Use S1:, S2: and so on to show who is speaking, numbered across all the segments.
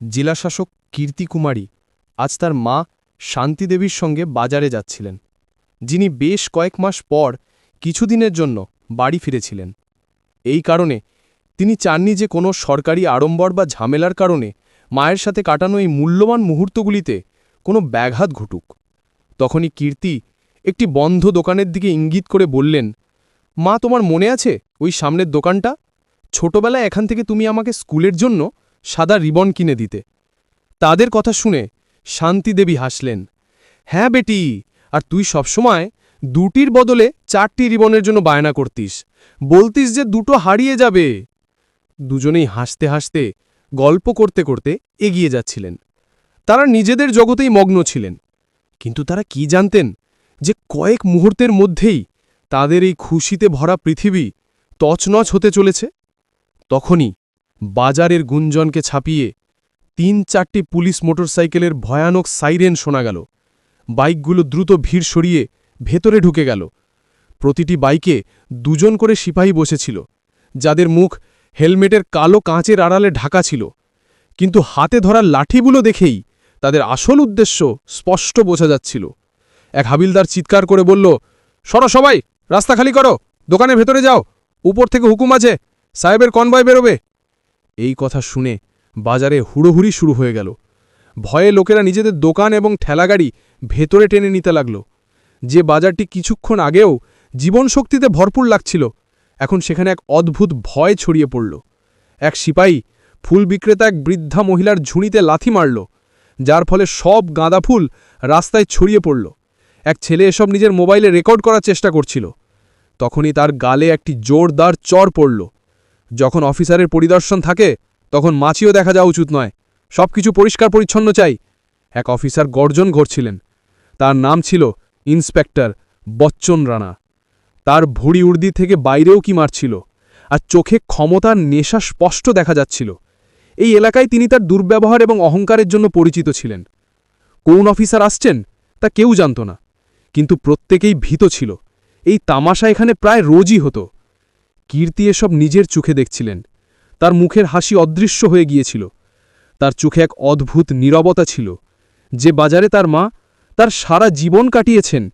S1: জেলাশাসক কীর্তি কুমারী আজ তার মা শান্তিদেবীর সঙ্গে বাজারে যাচ্ছিলেন। যিনি বেশ কয়েক মাস পর কিছুদিনের জন্য বাড়ি ফিরেছিলেন। এই কারণে তিনি চাননি যে কোনো সরকারি আড়ম্বর বা ঝামেলার কারণে মায়ের সাথে কাটানো এই মূল্যবান মুহূর্তগুলিতে কোনো ব্যাঘাত ঘটুক। তখনই কীর্তি একটি বন্ধ দোকানের দিকে ইঙ্গিত করে বললেন, মা, তোমার মনে আছে ওই সামনের দোকানটা? ছোটবেলায় এখান থেকে তুমি আমাকে স্কুলের জন্য সাদা রিবন কিনে দিতে। তাদের কথা শুনে শান্তিদেবী হাসলেন হ্যাঁ বেটি, আর তুই সবসময় দুটির বদলে চারটি রিবনের জন্য বায়না করতিস। বলতিস যে দুটো হারিয়ে যাবে। দুজনেই হাসতে হাসতে, গল্প করতে করতে এগিয়ে যাচ্ছিলেন। তারা নিজেদের জগতেই মগ্ন ছিলেন। কিন্তু তারা কি জানতেন যে কয়েক মুহূর্তের মধ্যেই তাদের এই খুশিতে ভরা পৃথিবী তছনছ হতে চলেছে? তখনই বাজারের গুঞ্জনকে ছাপিয়ে তিন চারটি পুলিশ মোটরসাইকেলের ভয়ানক সাইরেন শোনা গেল। বাইকগুলো দ্রুত ভিড় সরিয়ে ভেতরে ঢুকে গেল। প্রতিটি বাইকে দুজন করে সিপাহী বসেছিল, যাদের মুখ হেলমেটের কালো কাঁচের আড়ালে ঢাকা ছিল। কিন্তু হাতে ধরা লাঠিগুলো দেখেই তাদের আসল উদ্দেশ্য স্পষ্ট বোঝা যাচ্ছিল। এক হাবিলদার চিৎকার করে বলল, সরো সবাই, রাস্তা খালি করো, দোকানের ভেতরে যাও, উপর থেকে হুকুম আছে, সাহেবের কনবয় বেরোবে। এই কথা শুনে বাজারে হুড়োহুড়ি শুরু হয়ে গেল। ভয়ে লোকেরা নিজেদের দোকান এবং ঠেলাগাড়ি ভেতরে টেনে নিতে লাগল। যে বাজারটি কিছুক্ষণ আগেও জীবনশক্তিতে ভরপুর লাগছিল, এখন সেখানে এক অদ্ভুত ভয় ছড়িয়ে পড়ল। এক সিপাহী ফুল বিক্রেতা এক বৃদ্ধা মহিলার ঝুড়িতে লাথি মারল, যার ফলে সব গাঁদা ফুল রাস্তায় ছড়িয়ে পড়ল। এক ছেলে এসব নিজের মোবাইলে রেকর্ড করার চেষ্টা করছিল। তখনই তার গালে একটি জোরদার চর পড়ল। যখন অফিসারের পরিদর্শন থাকে, তখন মাছিও দেখা যাওয়া উচিত নয়। সব কিছু পরিষ্কার পরিচ্ছন্ন চাই। এক অফিসার গর্জন ঘটছিলেন তার নাম ছিল ইন্সপেক্টর বচ্চন রানা। তার ভুড়ি উর্দি থেকে বাইরেও কি মারছিল, আর চোখে ক্ষমতার নেশা স্পষ্ট দেখা যাচ্ছিল। এই এলাকায় তিনি তার দুর্ব্যবহার এবং অহংকারের জন্য পরিচিত ছিলেন। কোন অফিসার আসছেন, তা কেউ জানত না, কিন্তু প্রত্যেকেই ভীত ছিল। এই তামাশা এখানে প্রায় রোজই হতো। কীর্তি এসব নিজের চোখে দেখছিলেন। তার মুখের হাসি অদৃশ্য হয়ে গিয়েছিল। তার চোখে এক অদ্ভুত নীরবতা ছিল। যে বাজারে তার মা তার সারা জীবন কাটিয়েছেন,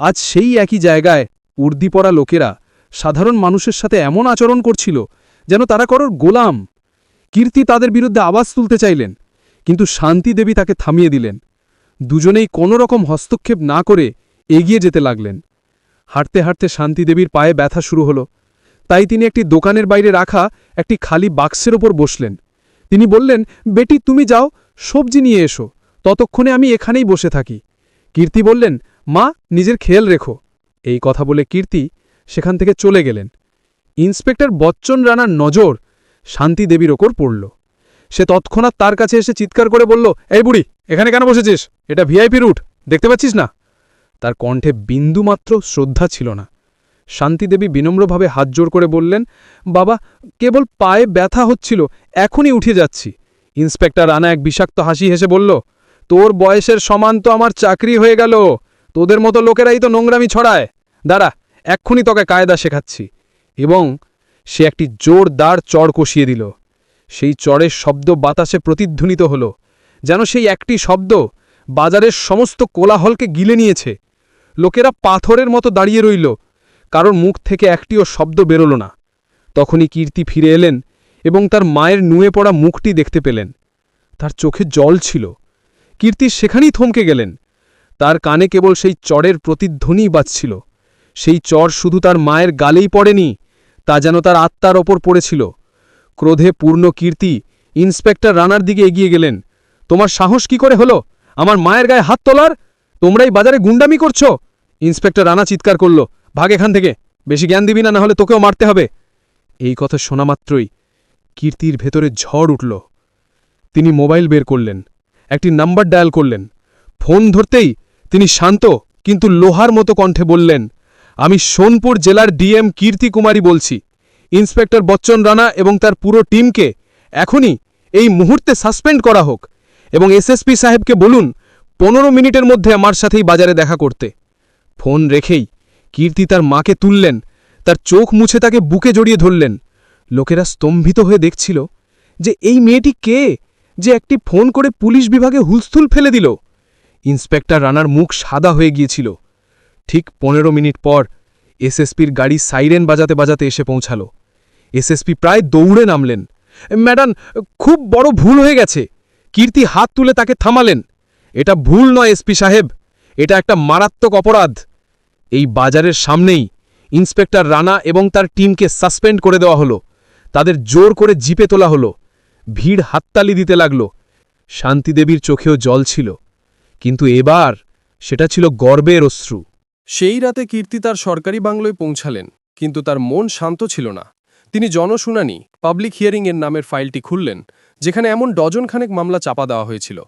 S1: আজ সেই একই জায়গায় উর্দি পরা লোকেরা সাধারণ মানুষের সাথে এমন আচরণ করছিল যেন তারা করর গোলাম। কীর্তি তাদের বিরুদ্ধে আওয়াজ তুলতে চাইলেন, কিন্তু শান্তি দেবী তাকে থামিয়ে দিলেন। দুজনেই কোনো রকম হস্তক্ষেপ না করে এগিয়ে যেতে লাগলেন। হাঁটতে হাঁটতে শান্তিদেবীর পায়ে ব্যথা শুরু হলো। তাই তিনি একটি দোকানের বাইরে রাখা একটি খালি বাক্সের ওপর বসলেন। তিনি বললেন, বেটি, তুমি যাও, সবজি নিয়ে এসো। ততক্ষণে আমি এখানেই বসে থাকি। কীর্তি বললেন, মা, নিজের খেয়াল রেখো। এই কথা বলে কীর্তি সেখান থেকে চলে গেলেন। ইন্সপেক্টর বচ্চন রানার নজর শান্তি দেবীর ওপর পড়ল। সে তৎক্ষণাৎ তার কাছে এসে চিৎকার করে বলল, এই বুড়ি, এখানে কেন বসেছিস? এটা ভিআইপি রুট, দেখতে পাচ্ছিস না? তার কণ্ঠে বিন্দুমাত্র শ্রদ্ধা ছিল না। শান্তিদেবী বিনম্রভাবে হাত জোর করে বললেন, বাবা, কেবল পায়ে ব্যথা হচ্ছিল, এখনই উঠে যাচ্ছি। ইন্সপেক্টর রানা এক বিষাক্ত হাসি হেসে বলল, তোর বয়সের সমান তো আমার চাকরি হয়ে গেল, তোদের মতো লোকেরাই তো নোংরামি ছড়ায়। দাঁড়া, এক্ষুনি তোকে কায়দা শেখাচ্ছি। এবং সে একটি জোরদার চড় কষিয়ে দিল। সেই চড়ের শব্দ বাতাসে প্রতিধ্বনিত হল, যেন সেই একটি শব্দ বাজারের সমস্ত কোলাহলকে গিলে নিয়েছে। লোকেরা পাথরের মতো দাঁড়িয়ে রইল কারোর মুখ থেকে একটিও শব্দ বেরোল না। তখনই কীর্তি ফিরে এলেন এবং তার মায়ের নুয়ে পড়া মুখটি দেখতে পেলেন। তার চোখে জল ছিল। কীর্তি সেখানেই থমকে গেলেন। তার কানে কেবল সেই চরের প্রতিধ্বনিই বাজছিল। সেই চর শুধু তার মায়ের গালেই পড়েনি, তা যেন তার আত্মার ওপর পড়েছিল। ক্রোধে পূর্ণ কীর্তি ইন্সপেক্টর রানার দিকে এগিয়ে গেলেন। তোমার সাহস কি করে হলো? আমার মায়ের গায়ে হাত তোলার? তোমরাই বাজারে গুন্ডামি করছ? ইন্সপেক্টর রানা চিৎকার করল। ভাগ এখান থেকে। বেশি জ্ঞান দিবি না হলে তোকেও মারতে হবে। এই কথা শোনা মাত্রই কীর্তির ভেতরে ঝড় উঠল। তিনি মোবাইল বের করলেন, একটি নাম্বার ডায়াল করলেন। ফোন ধরতেই তিনি শান্ত কিন্তু লোহার মতো কণ্ঠে বললেন, আমি সোনপুর জেলার ডিএম কীর্তি কুমারী বলছি। ইন্সপেক্টর বচ্চন রানা এবং তার পুরো টিমকে এখনই এই মুহূর্তে সাসপেন্ড করা হোক এবং এসএসপি সাহেবকে বলুন পনেরো মিনিটের মধ্যে আমার সাথেই বাজারে দেখা করতে। ফোন রেখেই কীর্তি তার মাকে তুললেন, তার চোখ মুছে তাকে বুকে জড়িয়ে ধরলেন। লোকেরা স্তম্ভিত হয়ে দেখছিল যে এই মেয়েটি কে যে একটি ফোন করে পুলিশ বিভাগে হুলস্থুল ফেলে দিল। ইন্সপেক্টর রানার মুখ সাদা হয়ে গিয়েছিল। ঠিক পনেরো মিনিট পর এসএসপির গাড়ি সাইরেন বাজাতে বাজাতে এসে পৌঁছালো। এসএসপি প্রায় দৌড়ে নামলেন। ম্যাডাম, খুব বড় ভুল হয়ে গেছে। কীর্তি হাত তুলে তাকে থামালেন। এটা ভুল নয় এসপি সাহেব। এটা একটা মারাত্মক অপরাধ। এই বাজারের সামনেই ইন্সপেক্টর রানা এবং তার টিমকে সাসপেন্ড করে দেওয়া হলো। তাদের জোর করে জিপে তোলা হলো। ভিড় হাততালি দিতে লাগল। শান্তিদেবীর চোখেও জল ছিল। কিন্তু এবার সেটা ছিল গর্বের অশ্রু।
S2: সেই রাতে কীর্তি তার সরকারি বাংলোয় পৌঁছালেন, কিন্তু তার মন শান্ত ছিল না। তিনি জনশুনানি, পাবলিক হিয়ারিং এর নামের ফাইলটি খুললেন, যেখানে এমন ডজনখানেক মামলা চাপা দেওয়া হয়েছিল।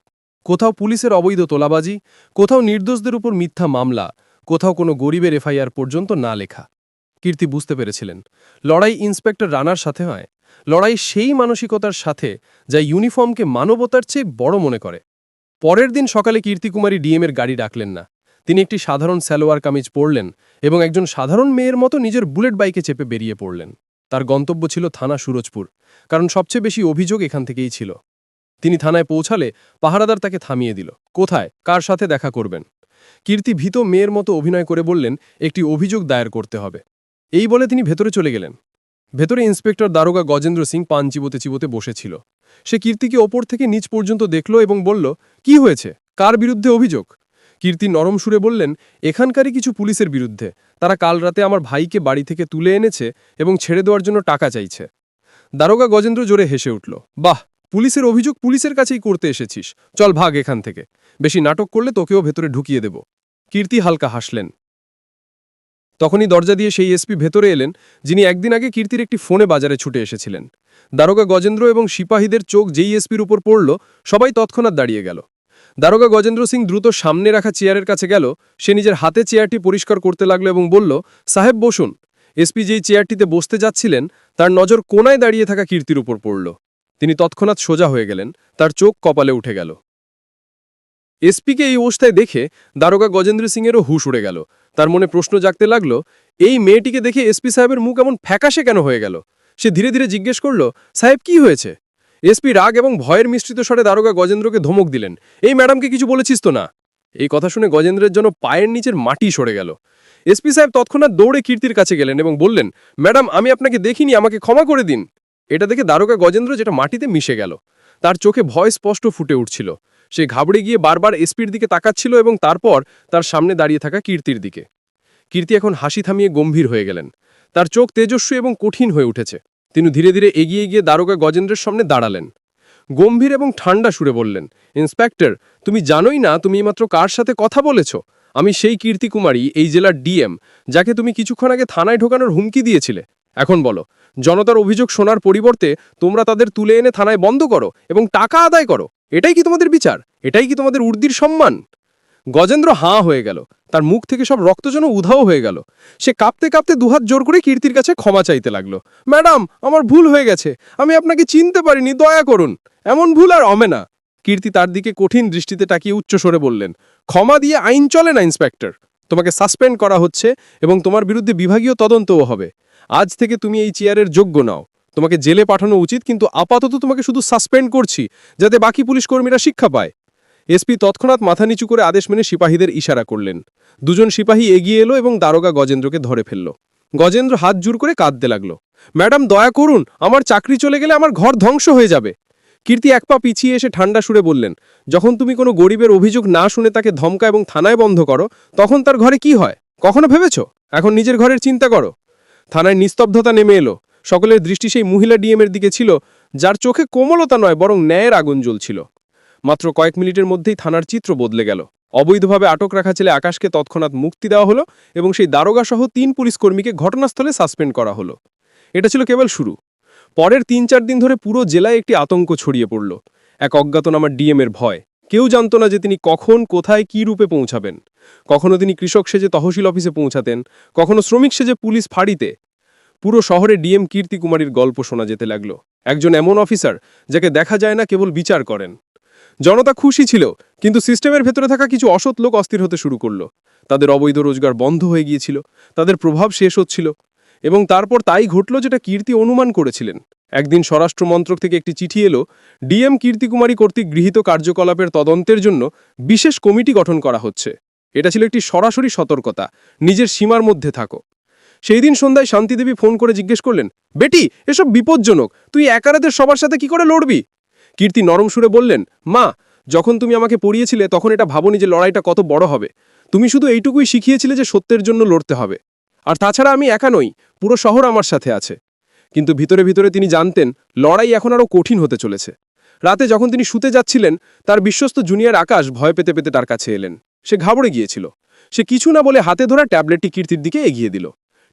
S2: কোথাও পুলিশের অবৈধ তোলাবাজি, কোথাও নির্দোষদের উপর মিথ্যা মামলা কোথাও কোনো গরিবের এফআইআর পর্যন্ত না লেখা। কীর্তি বুঝতে পেরেছিলেন। লড়াই ইন্সপেক্টর রানার সাথে হয়। লড়াই সেই মানসিকতার সাথে যা ইউনিফর্মকে মানবতার চেয়ে বড় মনে করে। পরের দিন সকালে কীর্তিকুমারী ডিএমের গাড়ি ডাকলেন না। তিনি একটি সাধারণ সালোয়ার কামিজ পরলেন এবং একজন সাধারণ মেয়ের মতো নিজের বুলেট বাইকে চেপে বেরিয়ে পড়লেন। তার গন্তব্য ছিল থানা সুরজপুর, কারণ সবচেয়ে বেশি অভিযোগ এখান থেকেই ছিল। তিনি থানায় পৌঁছালে পাহারাদার তাকে থামিয়ে দিল। কোথায়? কার সাথে দেখা করবেন? কীর্তি ভীত মেয়ের মতো অভিনয় করে বললেন, একটি অভিযোগ দায়ের করতে হবে। এই বলে তিনি ভেতরে চলে গেলেন। ভেতরে ইন্সপেক্টর দারোগা গজেন্দ্র সিং পান চিবোতে চিবোতে বসেছিল। সে কীর্তিকে ওপর থেকে নিচ পর্যন্ত দেখল এবং বলল, কি হয়েছে? কার বিরুদ্ধে অভিযোগ? কীর্তি নরম সুরে বললেন, এখানকারই কিছু পুলিশের বিরুদ্ধে। তারা কাল রাতে আমার ভাইকে বাড়ি থেকে তুলে এনেছে এবং ছেড়ে দেওয়ার জন্য টাকা চাইছে। দারোগা গজেন্দ্র জোরে হেসে উঠল, বাহ! পুলিশের অভিযোগ পুলিশের কাছেই করতে এসেছিস। চল ভাগ এখান থেকে। বেশি নাটক করলে তোকেও ভেতরে ঢুকিয়ে দেব। কীর্তি হালকা হাসলেন। তখনই দরজা দিয়ে সেই এসপি ভেতরে এলেন, যিনি একদিন আগে কীর্তির একটি ফোনে বাজারে ছুটে এসেছিলেন। দারোগা গজেন্দ্র এবং সিপাহীদের চোখ যেই এসপির উপর পড়ল, সবাই তৎক্ষণাৎ দাঁড়িয়ে গেল। দারোগা গজেন্দ্র সিং দ্রুত সামনে রাখা চেয়ারের কাছে গেল, সে নিজের হাতে চেয়ারটি পরিষ্কার করতে লাগল এবং বলল, সাহেব, বসুন। এসপি যেই চেয়ারটিতে বসতে যাচ্ছিলেন, তার নজর কোনায় দাঁড়িয়ে থাকা কীর্তির উপর পড়ল। তিনি তৎক্ষণাৎ সোজা হয়ে গেলেন, তার চোখ কপালে উঠে গেল। এসপিকে এই অবস্থায় দেখে দারোগা গজেন্দ্র সিংয়েরও হুশ উড়ে গেল। তার মনে প্রশ্ন জাগতে লাগল, এই মেয়েটিকে দেখে এসপি সাহেবের মুখ এমন ফ্যাকাশে কেন হয়ে গেল? সে ধীরে ধীরে জিজ্ঞেস করল, সাহেব, কি হয়েছে? এসপি রাগ এবং ভয়ের মিশ্রিত স্বরে দারোগা গজেন্দ্রকে ধমক দিলেন, এই ম্যাডামকে কিছু বলেছিস তো না? এই কথা শুনে গজেন্দ্রের জন্য পায়ের নিচের মাটি সরে গেল। এসপি সাহেব তৎক্ষণাৎ দৌড়ে কীর্তির কাছে গেলেন এবং বললেন, ম্যাডাম, আমি আপনাকে দেখিনি, আমাকে ক্ষমা করে দিন। এটা দেখে দারোগা গজেন্দ্র যেটা মাটিতে মিশে গেল। তার চোখে ভয় স্পষ্ট ফুটে উঠছিল। সে ঘাবড়ে গিয়ে বারবার এসপির দিকে তাকাচ্ছিল এবং তারপর তার সামনে দাঁড়িয়ে থাকা কীর্তির দিকে। কীর্তি এখন হাসি থামিয়ে গম্ভীর হয়ে গেলেন। তার চোখ তেজস্বী এবং কঠিন হয়ে উঠেছে। তিনি ধীরে ধীরে এগিয়ে গিয়ে দারোগা গজেন্দ্রের সামনে দাঁড়ালেন। গম্ভীর এবং ঠান্ডা সুরে বললেন, ইন্সপেক্টর, তুমি জানোই না তুমি মাত্র কার সাথে কথা বলেছ? আমি সেই কীর্তি কুমারী এই জেলার ডিএম, যাকে তুমি কিছুক্ষণ আগে থানায় ঢোকানোর হুমকি দিয়েছিলে। এখন বলো, জনতার অভিযোগ শোনার পরিবর্তে তোমরা তাদের তুলে এনে থানায় বন্ধ করো এবং টাকা আদায় করো। এটাই কি তোমাদের বিচার? এটাই কি তোমাদের উর্দির সম্মান? গজেন্দ্র হাঁ হয়ে গেল। তার মুখ থেকে সব রক্ত যেন উধাও হয়ে গেল। সে কাঁপতে কাঁপতে দুহাত জোর করে কীর্তির কাছে ক্ষমা চাইতে লাগল। ম্যাডাম, আমার ভুল হয়ে গেছে। আমি আপনাকে চিনতে পারিনি, দয়া করুন। এমন ভুল আর অমে না। কীর্তি তার দিকে কঠিন দৃষ্টিতে তাকিয়ে উচ্চস্বরে বললেন, ক্ষমা দিয়ে আইন চলে না, ইন্সপেক্টর। তোমাকে সাসপেন্ড করা হচ্ছে এবং তোমার বিরুদ্ধে বিভাগীয় তদন্তও হবে। আজ থেকে তুমি এই চেয়ারের যোগ্য নাও। তোমাকে জেলে পাঠানো উচিত, কিন্তু আপাতত তোমাকে শুধু সাসপেন্ড করছি, যাতে বাকি পুলিশ কর্মীরা শিক্ষা পায়। এসপি তৎক্ষণাৎ মাথা নিচু করে আদেশ মেনে সিপাহীদের ইশারা করলেন। দুজন সিপাহী এগিয়ে এলো এবং দারোগা গজেন্দ্রকে ধরে ফেলল। গজেন্দ্র হাত জোর করে কাঁদতে লাগল। ম্যাডাম, দয়া করুন, আমার চাকরি চলে গেলে আমার ঘর ধ্বংস হয়ে যাবে। কীর্তি এক পা পিছিয়ে এসে ঠান্ডা সুরে বললেন, যখন তুমি কোনো গরিবের অভিযোগ না শুনে তাকে ধমকা এবং থানায় বন্ধ করো, তখন তার ঘরে কি হয়? কখনো ভেবেছ? এখন নিজের ঘরের চিন্তা করো। থানায় নিস্তব্ধতা নেমে এলো। সকলের দৃষ্টি সেই মহিলা ডিএমের দিকে ছিল, যার চোখে কোমলতা নয়, বরং ন্যায়ের আগুন জ্বলছিল। মাত্র কয়েক মিনিটের মধ্যেই থানার চিত্র বদলে গেল। অবৈধভাবে আটক রাখা ছেলে আকাশকে তৎক্ষণাৎ মুক্তি দেওয়া হলো এবং সেই দারোগা সহ তিন পুলিশ কর্মীকে ঘটনাস্থলে সাসপেন্ড করা হলো। এটা ছিল কেবল শুরু। পরের তিন চার দিন ধরে পুরো জেলায় একটি আতঙ্ক ছড়িয়ে পড়ল। এক অজ্ঞাতনামা ডিএমের ভয়। কেউ জানত না যে তিনি কখন, কোথায়, কী রূপে পৌঁছাবেন। কখনো তিনি কৃষক সেজে তহসিল অফিসে পৌঁছাতেন, কখনো শ্রমিক সেজে পুলিশ ফাঁড়িতে। পুরো শহরে ডিএম কীর্তি কুমারীর গল্প শোনা যেতে লাগল। একজন এমন অফিসার যাকে দেখা যায় না কেবল বিচার করেন। জনতা খুশি ছিল, কিন্তু সিস্টেমের ভেতরে থাকা কিছু অসৎ লোক অস্থির হতে শুরু করল। তাদের অবৈধ রোজগার বন্ধ হয়ে গিয়েছিল, তাদের প্রভাব শেষ হচ্ছিল, এবং তারপর তাই ঘটল যেটা কীর্তি অনুমান করেছিলেন। একদিন স্বরাষ্ট্র মন্ত্রক থেকে একটি চিঠি এলো, ডিএম কীর্তিকুমারী কর্তৃক গৃহীত কার্যকলাপের তদন্তের জন্য বিশেষ কমিটি গঠন করা হচ্ছে। এটা ছিল একটি সরাসরি সতর্কতা, নিজের সীমার মধ্যে থাকো। সেই দিন সন্ধ্যায় শান্তিদেবী ফোন করে জিজ্ঞেস করলেন, বেটি, এসব বিপজ্জনক, তুই একারাদের সবার সাথে কি করে লড়বি? কীর্তি নরম সুরে বললেন, মা, যখন তুমি আমাকে পড়িয়েছিলে তখন এটা ভাবনি যে লড়াইটা কত বড় হবে। তুমি শুধু এইটুকুই শিখিয়েছিলে যে সত্যের জন্য লড়তে হবে। আর তাছাড়া আমি একা নই, পুরো শহর আমার সাথে আছে। কিন্তু ভিতরে ভিতরে তিনি জানতেন, লড়াই এখন আরও কঠিন হতে চলেছে। রাতে যখন তিনি শুতে যাচ্ছিলেন, তার বিশ্বস্ত জুনিয়র আকাশ ভয় পেতে পেতে তার কাছে এলেন। সে ঘাবড়ে গিয়েছিল। সে কিছু না বলে হাতে ধরা ট্যাবলেটটি কীর্তির দিকে এগিয়ে দিল।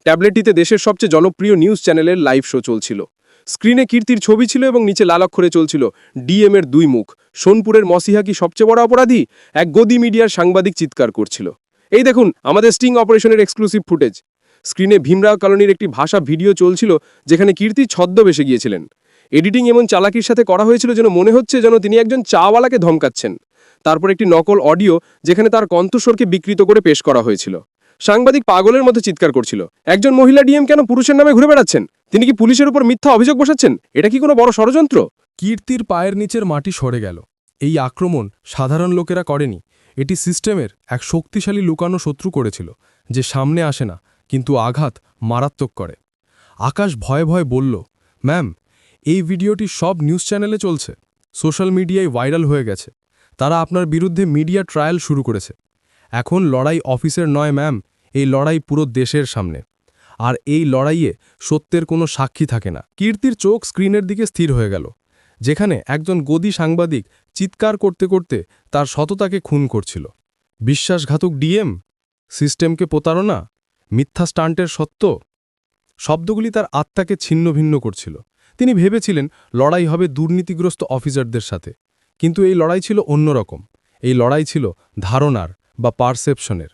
S2: ট্যাবলেটটিতে দেশের সবচেয়ে জনপ্রিয় নিউজ চ্যানেলের লাইভ শো চলছিল। স্ক্রিনে কীর্তির ছবি ছিল এবং নিচে লাল অক্ষরে চলছিল ডিএম এর দুই মুখ। সোনপুরের মসিহা কি সবচেয়ে বড় অপরাধী? এক গদি মিডিয়ার সাংবাদিক চিৎকার করছিল। এই দেখুন, আমাদের স্টিং অপারেশনের এক্সক্লুসিভ ফুটেজ। স্ক্রিনে ভীমরাও কলোনির একটি ভাষা ভিডিও চলছিল, যেখানে কীর্তি ছদ্মবেশে গিয়েছিলেন। এডিটিং এমন চালাকির সাথে করা হয়েছিল যেন মনে হচ্ছে যেন তিনি একজন চাওয়ালাকে ধমকাচ্ছেন। তারপর একটি নকল অডিও, যেখানে তার কণ্ঠস্বরকে বিকৃত করে পেশ করা হয়েছিল। সাংবাদিক পাগলের মতো চিৎকার করছিল। একজন মহিলা ডিএম কেন পুরুষের নামে ঘুরে বেড়াচ্ছেন? তিনি কি পুলিশের উপর মিথ্যা অভিযোগ বসাচ্ছেন? এটা কি কোনো বড় ষড়যন্ত্র?
S3: কীর্তির পায়ের নিচের মাটি সরে গেল। এই আক্রমণ সাধারণ লোকেরা করেনি। এটি সিস্টেমের এক শক্তিশালী লুকানো শত্রু করেছিল, যে সামনে আসে না। কিন্তু আঘাত মারাত্মক করে। আকাশ ভয়ে ভয়ে বলল, ম্যাম, এই ভিডিওটি সব নিউজ চ্যানেলে চলছে। সোশ্যাল মিডিয়ায় ভাইরাল হয়ে গেছে। তারা আপনার বিরুদ্ধে মিডিয়া ট্রায়াল শুরু করেছে। এখন লড়াই অফিসের নয়, ম্যাম, এই লড়াই পুরো দেশের সামনে। আর এই লড়াইয়ে সত্যের কোনো সাক্ষী থাকে না। কীর্তির চোখ স্ক্রিনের দিকে স্থির হয়ে গেল, যেখানে একজন গদি সাংবাদিক চিৎকার করতে করতে তার সততাকে খুন করছিল। বিশ্বাসঘাতক ডিএম? সিস্টেমকে প্রতারণা? মিথ্যা স্টান্টের সত্য? শব্দগুলি তার আত্মাকে ছিন্ন ভিন্ন করছিল। তিনি ভেবেছিলেন, লড়াই হবে দুর্নীতিগ্রস্ত অফিসারদের সাথে। কিন্তু এই লড়াই ছিল অন্যরকম এই লড়াই ছিল ধারণার বা পারসেপশনের।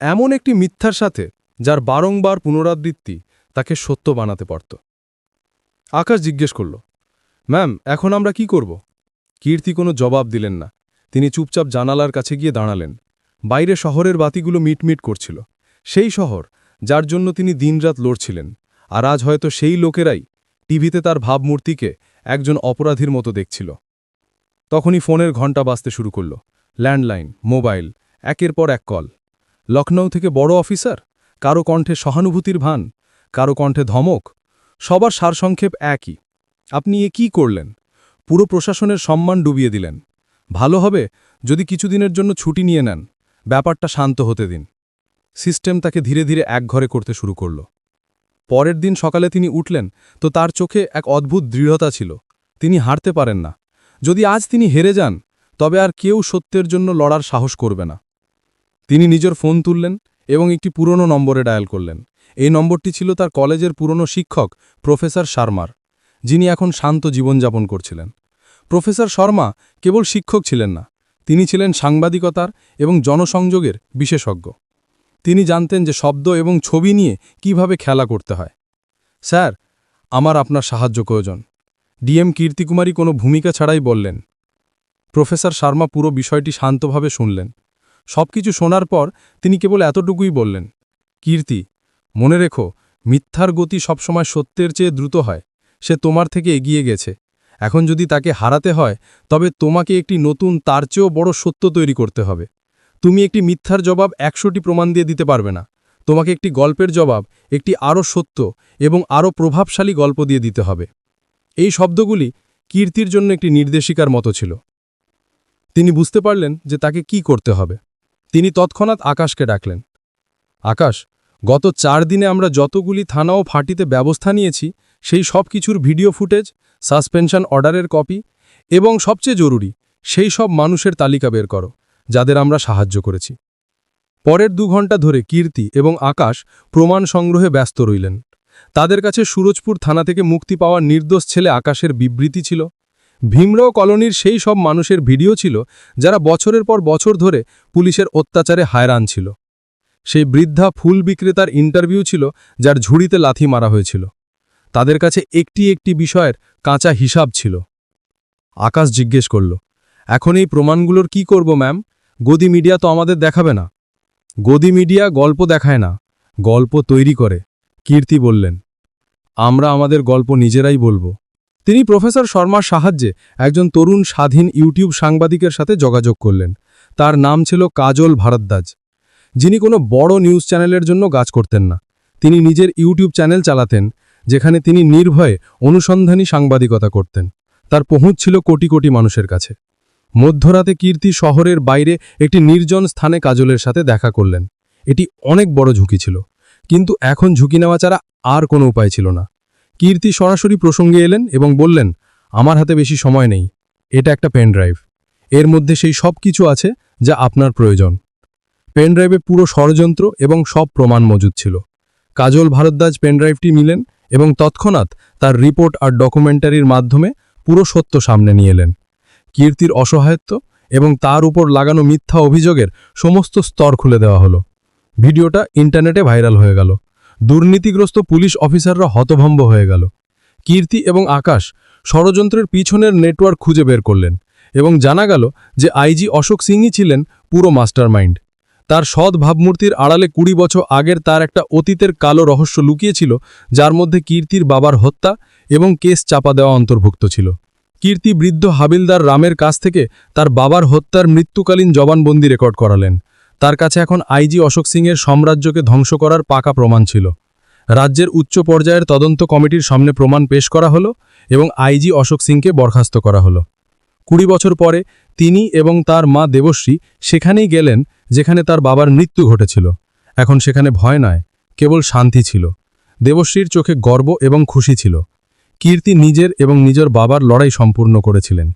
S3: এমন একটি মিথ্যার সাথে, যার বারংবার পুনরাবৃত্তি তাকে সত্য বানাতে পারত। আকাশ জিজ্ঞেস করল, ম্যাম, এখন আমরা কি করব? কীর্তি কোনো জবাব দিলেন না। তিনি চুপচাপ জানালার কাছে গিয়ে দাঁড়ালেন। বাইরে শহরের বাতিগুলো মিটমিট করছিল। সেই শহর, যার জন্য তিনি দিনরাত লড়ছিলেন। আর আজ হয়তো সেই লোকেরাই টিভিতে তার ভাবমূর্তিকে একজন অপরাধীর মতো দেখছিল। তখনই ফোনের ঘণ্টা বাজতে শুরু করল। ল্যান্ডলাইন, মোবাইল, একের পর এক কল। লখনৌ থেকে বড় অফিসার? কারও কণ্ঠে সহানুভূতির ভান? কারও কণ্ঠে ধমক? সবার সারসংক্ষেপ একই। আপনি এ কী করলেন? পুরো প্রশাসনের সম্মান ডুবিয়ে দিলেন। ভালো হবে যদি কিছুদিনের জন্য ছুটি নিয়ে নেন। ব্যাপারটা শান্ত হতে দিন। সিস্টেম তাকে ধীরে ধীরে একঘরে করতে শুরু করল। পরের দিন সকালে তিনি উঠলেন, তো তার চোখে এক অদ্ভুত দৃঢ়তা ছিল। তিনি হারতে পারেন না। যদি আজ তিনি হেরে যান, তবে আর কেউ সত্যের জন্য লড়ার সাহস করবে না। তিনি নিজের ফোন তুললেন এবং একটি পুরনো নম্বরে ডায়াল করলেন। এই নম্বরটি ছিল তার কলেজের পুরনো শিক্ষক, প্রফেসর শর্মার, যিনি এখন শান্ত জীবনযাপন করছিলেন। প্রফেসর শর্মা কেবল শিক্ষক ছিলেন না, তিনি ছিলেন সাংবাদিকতার এবং জনসংযোগের বিশেষজ্ঞ। তিনি জানতেন যে শব্দ এবং ছবি নিয়ে কীভাবে খেলা করতে হয়। স্যার, আমার আপনার সাহায্য প্রয়োজন। ডিএম কীর্তিকুমারী কোনো ভূমিকা ছাড়াই বললেন। প্রফেসর শর্মা পুরো বিষয়টি শান্তভাবে শুনলেন। সবকিছু শোনার পর তিনি কেবল এতটুকুই বললেন, কীর্তি, মনে রেখো, মিথ্যার গতি সবসময় সত্যের চেয়ে দ্রুত হয়। সে তোমার থেকে এগিয়ে গেছে। এখন যদি তাকে হারাতে হয়, তবে তোমাকে একটি নতুন, তার চেয়েও বড় সত্য তৈরি করতে হবে। তুমি একটি মিথ্যার জবাব একশোটি প্রমাণ দিয়ে দিতে পারবে না। তোমাকে একটি গল্পের জবাব, একটি আরও সত্য এবং আরও প্রভাবশালী গল্প দিয়ে দিতে হবে। এই শব্দগুলি কীর্তির জন্য একটি নির্দেশিকার মতো ছিল। তিনি বুঝতে পারলেন যে তাকে কি করতে হবে। তিনি তৎক্ষণাৎ আকাশকে ডাকলেন। আকাশ, গত চার দিনে আমরা যতগুলি থানা ও ফাঁটিতে ব্যবস্থা নিয়েছি, সেই সব কিছুর ভিডিও ফুটেজ, সাসপেনশন অর্ডারের কপি এবং সবচেয়ে জরুরি, সেই সব মানুষের তালিকা বের করো। যাদের আমরা সাহায্য করেছি। পরের দু ঘণ্টা ধরে কীর্তি এবং আকাশ প্রমাণ সংগ্রহে ব্যস্ত রইলেন। তাদের কাছে সুরজপুর থানা থেকে মুক্তি পাওয়া নির্দোষ ছেলে আকাশের বিবৃতি ছিল। ভীমরাও কলোনির সেই সব মানুষের ভিডিও ছিল, যারা বছরের পর বছর ধরে পুলিশের অত্যাচারে হায়রান ছিল। সেই বৃদ্ধা ফুল বিক্রেতার ইন্টারভিউ ছিল, যার ঝুড়িতে লাথি মারা হয়েছিল। তাদের কাছে একটি একটি বিষয়ের কাঁচা হিসাব ছিল। আকাশ জিজ্ঞেস করল, এখন এই প্রমাণগুলোর কি করব, ম্যাম? গদি মিডিয়া তো আমাদের দেখাবে না। গদি মিডিয়া গল্প দেখায় না, গল্প তৈরি করে, কীর্তি বললেন। আমরা আমাদের গল্প নিজেরাই বলব। তিনি প্রফেসর শর্মার সাহায্যে একজন তরুণ স্বাধীন ইউটিউব সাংবাদিকের সাথে যোগাযোগ করলেন। তার নাম ছিল কাজল ভারদ্বাজ। যিনি কোনো বড় নিউজ চ্যানেলের জন্য কাজ করতেন না। তিনি নিজের ইউটিউব চ্যানেল চালাতেন, যেখানে তিনি নির্ভয়ে অনুসন্ধানী সাংবাদিকতা করতেন। তার পহুঁচ ছিল কোটি কোটি মানুষের কাছে। মধ্যরাতে কীর্তি শহরের বাইরে একটি নির্জন স্থানে কাজলের সাথে দেখা করলেন। এটি অনেক বড় ঝুঁকি ছিল, কিন্তু এখন ঝুঁকি নেওয়া ছাড়া আর কোনো উপায় ছিল না। কীর্তি সরাসরি প্রসঙ্গে এলেন এবং বললেন, আমার হাতে বেশি সময় নেই, এটা একটা পেন ড্রাইভ। এর মধ্যে সেই সব কিছু আছে যা আপনার প্রয়োজন। পেন ড্রাইভে পুরো ষড়যন্ত্র এবং সব প্রমাণ মজুদ ছিল। কাজল ভারদ্বাজ পেনড্রাইভটি নিলেন এবং তৎক্ষণাৎ তার রিপোর্ট আর ডকুমেন্টারির মাধ্যমে পুরো সত্য সামনে নিয়ে এলেন। কীর্তির অসহায়ত্ব এবং তার উপর লাগানো মিথ্যা অভিযোগের সমস্ত স্তর খুলে দেওয়া হলো। ভিডিওটা ইন্টারনেটে ভাইরাল হয়ে গেল। দুর্নীতিগ্রস্ত পুলিশ অফিসাররা হতভম্ব হয়ে গেল। কীর্তি এবং আকাশ ষড়যন্ত্রের পিছনের নেটওয়ার্ক খুঁজে বের করলেন এবং জানা গেল যে আইজি অশোক সিংই ছিলেন পুরো মাস্টারমাইন্ড। তার সৎ ভাবমূর্তির আড়ালে কুড়ি বছর আগের তার একটা অতীতের কালো রহস্য লুকিয়েছিল, যার মধ্যে কীর্তির বাবার হত্যা এবং কেস চাপা দেওয়া অন্তর্ভুক্ত ছিল। কীর্তি বৃদ্ধ হাবিলদার রামের কাছ থেকে তার বাবার হত্যার মৃত্যুকালীন জবানবন্দি রেকর্ড করালেন। তার কাছে এখন আইজি অশোক সিংয়ের সাম্রাজ্যকে ধ্বংস করার পাকা প্রমাণ ছিল। রাজ্যের উচ্চ পর্যায়ের তদন্ত কমিটির সামনে প্রমাণ পেশ করা হলো এবং আইজি অশোক সিংকে বরখাস্ত করা হলো। কুড়ি বছর পরে তিনি এবং তার মা দেবশ্রী সেখানেই গেলেন যেখানে তার বাবার মৃত্যু ঘটেছিল। এখন সেখানে ভয় নয় কেবল শান্তি ছিল। দেবশ্রীর চোখে গর্ব এবং খুশি ছিল। কীর্তি নিজের এবং নিজের বাবার লড়াই সম্পূর্ণ করেছিলেন।